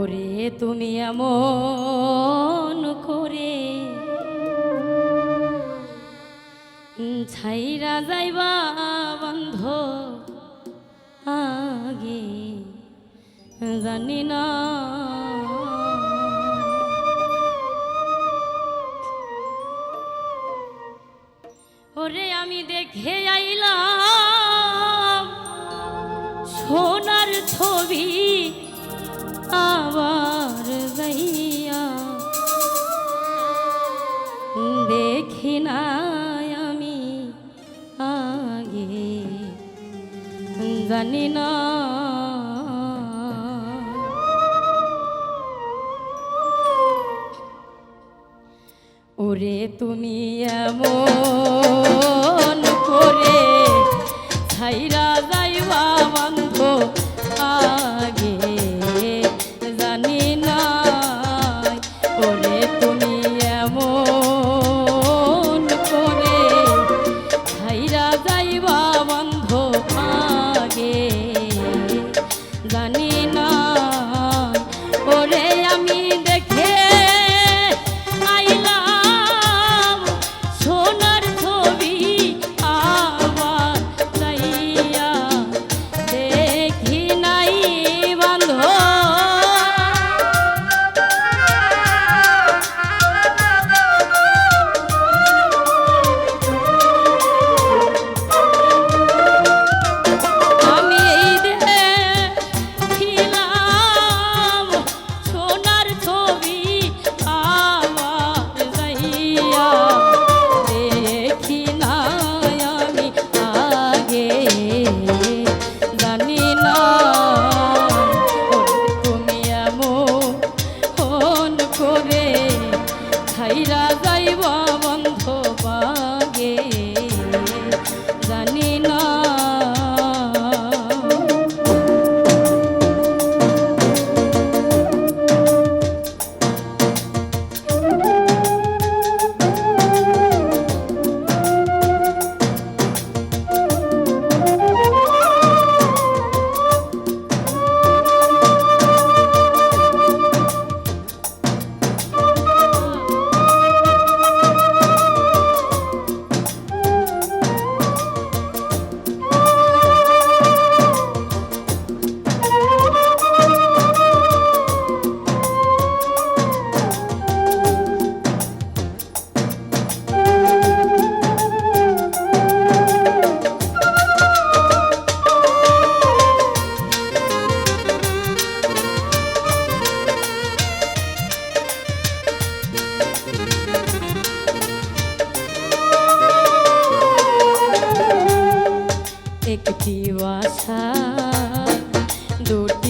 ওরে তুমি এমন করে ছাইরা যাইবা বন্ধ আগে জানি না। ওরে আমি দেখে জানি না। ওরে তুমি এমন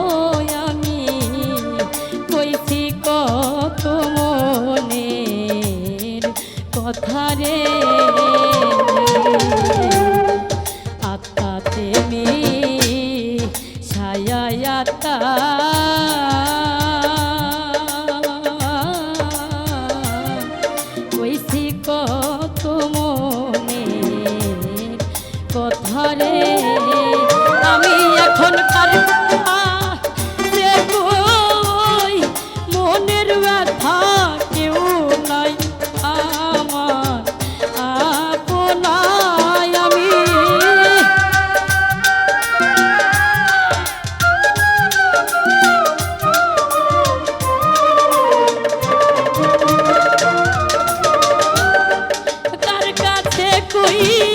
Oh. soy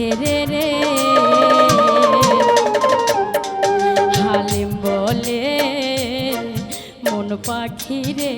ছেড়ে রে। হালিম বলে মন পাখি রে